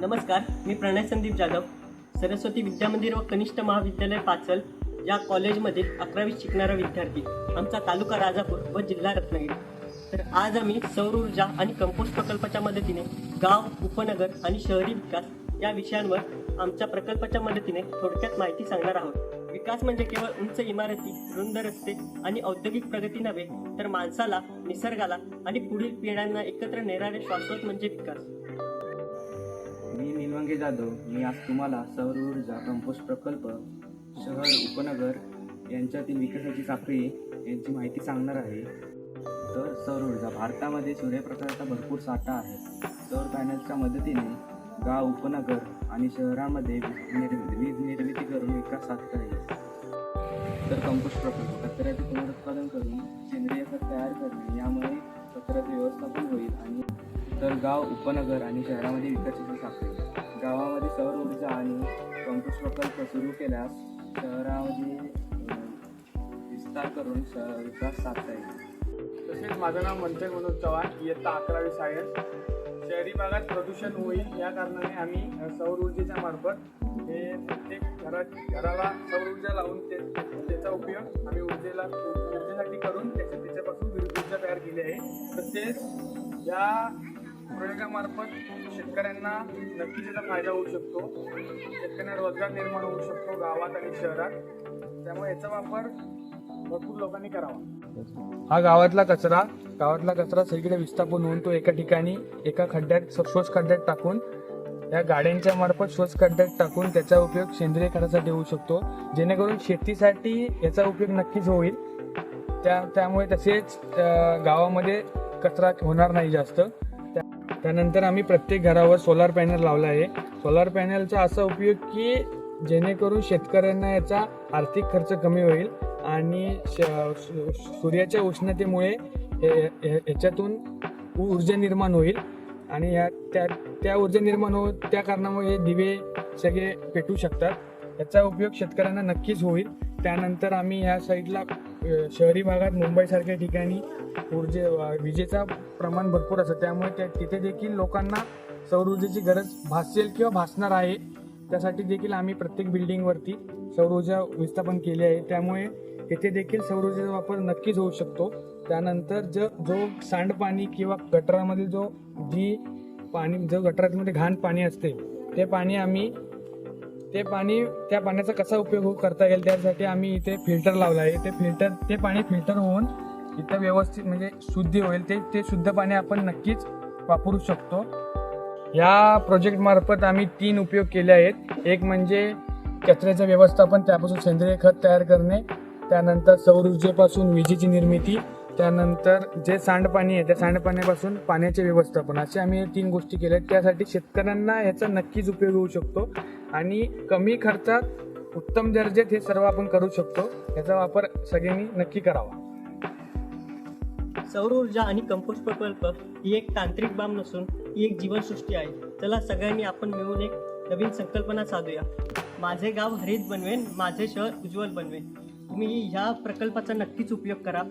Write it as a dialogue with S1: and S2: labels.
S1: नमस्कार मी प्रणय संदीप जाधव सरस्वती विद्यामंदिर व कनिष्ठ महाविद्यालय पाचल या कॉलेजमध्ये अकरावीत शिकणारा विद्यार्थी आमचा तालुका राजापूर व जिल्हा रत्नागिरी. तर आज आम्ही सौर ऊर्जा आणि कंपोस्ट प्रकल्पाच्या मदतीने गाव उपनगर आणि शहरी विकास या विषयांवर आमच्या प्रकल्पाच्या मदतीने थोडक्यात माहिती सांगणार आहोत. विकास म्हणजे केवळ उंच इमारती रुंद रस्ते आणि औद्योगिक प्रगती नव्हे तर माणसाला निसर्गाला आणि पुढील पिढ्यांना एकत्र नेणारे शाश्वत म्हणजे विकास.
S2: मी निलवंगे जाधव. मी आज तुम्हाला सौर ऊर्जा कंपोस्ट प्रकल्प शहर उपनगर यांच्यातील विकासाची साखळी यांची माहिती सांगणार आहे. तर सौर ऊर्जा भारतामध्ये सूर्यप्रकाशाचा भरपूर साठा आहे. सौर पॅनलच्या मदतीने गाव उपनगर आणि शहरामध्ये निर्मिती वीज निर्मिती करून विकास साधता आहे. तर कंपोस्ट प्रकल्प कचऱ्याचे पुनरुत्पादन करून सेंद्रिय खत तयार करणे यामुळे कचऱ्याचे व्यवस्थापन होईल आणि तर गाव उपनगर आणि शहरामध्ये विकसित होऊ शकते गावामध्ये सौर ऊर्जा आणि कंपोस्ट प्रकल्प सुरू केल्यास शहरामध्ये विस्तार करून श विकास साधता येईल.
S3: तसेच माझं नाव मंथन मनोज चव्हाण इयत्ता अकरावी सायन्स शहरी भागात प्रदूषण होईल या कारणाने आम्ही सौर ऊर्जेच्या मार्फत हे प्रत्येक घरा घराला सौर ऊर्जा लावून ते त्याचा उपयोग आम्ही ऊर्जेला तसेच या प्रयोगामार्फत शेतकऱ्यांना नक्कीच त्याचा फायदा होऊ शकतो. शेतकऱ्यांना रोजगार निर्माण होऊ शकतो गावात आणि शहरात. त्यामुळे याचा वापर भरपूर लोकांनी करावा. हा गावातला कचरा गावातला कचरा सगळीकडे विस्थापन होऊन तो एका ठिकाणी एका खड्ड्यात शोष खड्ड्यात टाकून या गाड्यांच्या मार्फत शोष खड्ड्यात टाकून त्याचा उपयोग सेंद्रिय खतासाठी होऊ शकतो. जेणेकरून शेतीसाठी याचा उपयोग नक्कीच होईल. त्या त्यामुळे तसेच गावामध्ये कचरा होणार नाही जास्त. त्या- त्यानंतर आम्ही प्रत्येक घरावर सोलार पॅनल लावला आहे. सोलार पॅनलचा असा उपयोग की जेणेकरून शेतकऱ्यांना याचा आर्थिक खर्च कमी होईल आणि श- सूर्याच्या उष्णतेमुळे हे- ह्याच्यातून ऊर्जा निर्माण होईल आणि या त्या त्या ऊर्जा निर्माण हो त्या कारणामुळे हे दिवे सगळे पेटू शकतात. याचा उपयोग शेतकऱ्यांना नक्कीच होईल. त्यानंतर आम्ही ह्या साईडला शहरी भागात मुंबईसारख्या ठिकाणी ऊर्जे विजेचा प्रमाण भरपूर असतं. त्यामुळे त्या तिथे देखील लोकांना सौर ऊर्जेची गरज भासेल किंवा भासणार आहे. त्यासाठी देखील आम्ही प्रत्येक बिल्डिंगवरती सौर ऊर्जा विस्थापन केली आहे. त्यामुळे तिथे देखील सौर ऊर्जेचा वापर नक्कीच होऊ शकतो. त्यानंतर ज जो सांडपाणी किंवा गटरामधील जो जी पाणी जो गटरामध्ये घाण पाणी असते ते पाणी आम्ही ते पाणी त्या पाण्याचा कसा उपयोग करता येईल त्यासाठी आम्ही इथे फिल्टर लावला आहे ते फिल्टर ते पाणी फिल्टर होऊन इथं व्यवस्थित म्हणजे शुद्धी होईल. ते ते शुद्ध पाणी आपण नक्कीच वापरू शकतो. या प्रोजेक्ट मार्फत आम्ही तीन उपयोग केले आहेत. एक म्हणजे कचऱ्याचं व्यवस्थापन त्यापासून सेंद्रिय खत तयार करणे त्यानंतर सौर ऊर्जेपासून विजेची निर्मिती त्यानंतर जे सांडपाणी आहे त्या सांडपाण्यापासून पाण्याचे व्यवस्थापन असे आम्ही तीन गोष्टी केल्या आहेत. त्यासाठी शेतकऱ्यांना याचा नक्कीच उपयोग होऊ शकतो आणि कमी खर्चात उत्तम दर्जेत हे सर्व आपण करू शकतो. याचा वापर सगळ्यांनी नक्की करावा.
S1: सौर ऊर्जा आणि कंपोस्ट प्रकल्प ही एक तांत्रिक बाब नसून ही एक जीवनसृष्टी आहे. चला सगळ्यांनी आपण मिळून एक नवीन संकल्पना साधूया. माझे गाव हरित बनवेन माझे शहर उज्ज्वल बनवेन. तुम्ही ह्या प्रकल्पाचा नक्कीच उपयोग करा.